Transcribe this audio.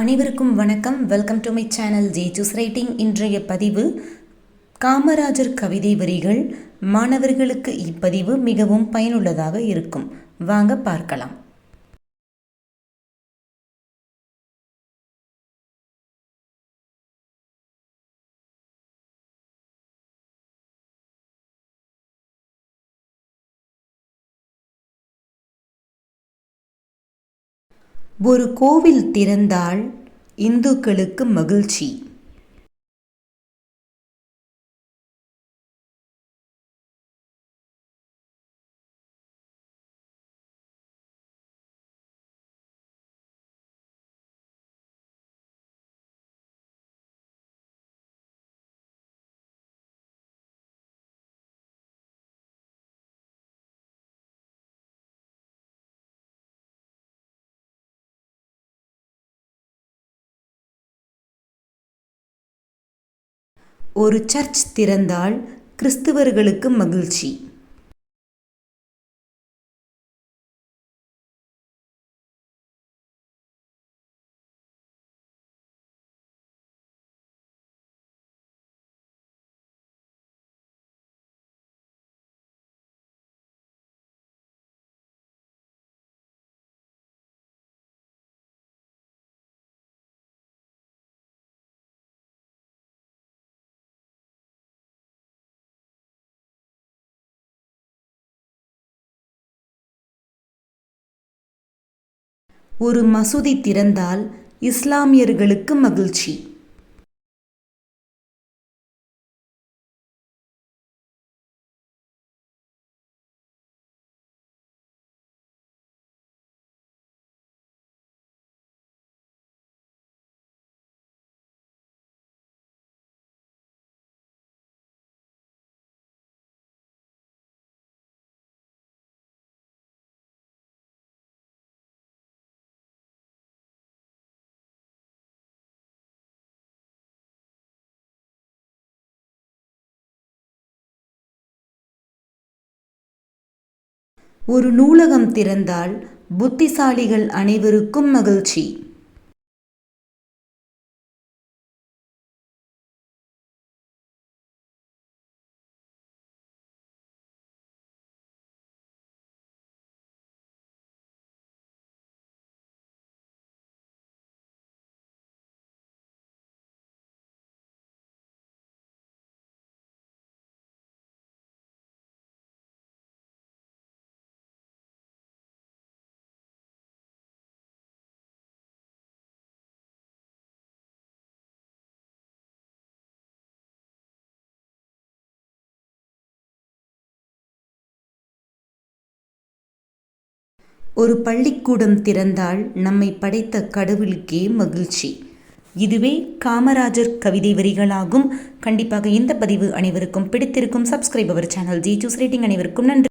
அனைவருக்கும் வணக்கம். Welcome to my channel J juice writing இன்றைய பதிவு காமராஜர் கவிதை வரிகள். மாணவர்களுக்கு இப்பதிவு மிகவும் பயனுள்ளதாக இருக்கும். வாங்க பார்க்கலாம். ஒரு கோவில் திறந்தால் இந்துக்களுக்கு மகிழ்ச்சி. ஒரு சர்ச் திறந்தால் கிறிஸ்தவர்களுக்கு மகிழ்ச்சி. ஒரு மசூதி திறந்தால் இஸ்லாமியர்களுக்கு மகிழ்ச்சி. ஒரு நூலகம் திறந்தால் புத்திசாலிகள் அனைவருக்கும் மகிழ்ச்சி. ஒரு பள்ளிக்கூடம் திறந்தால் நம்மை படைத்த கடவுளுக்கே மகிழ்ச்சி. இதுவே காமராஜர் கவிதை வரிகளாகும். கண்டிப்பாக இந்த பதிவு அனைவருக்கும் பிடித்திருக்கும். Subscribe our channel G choose rating அனைவருக்கும் நன்றி.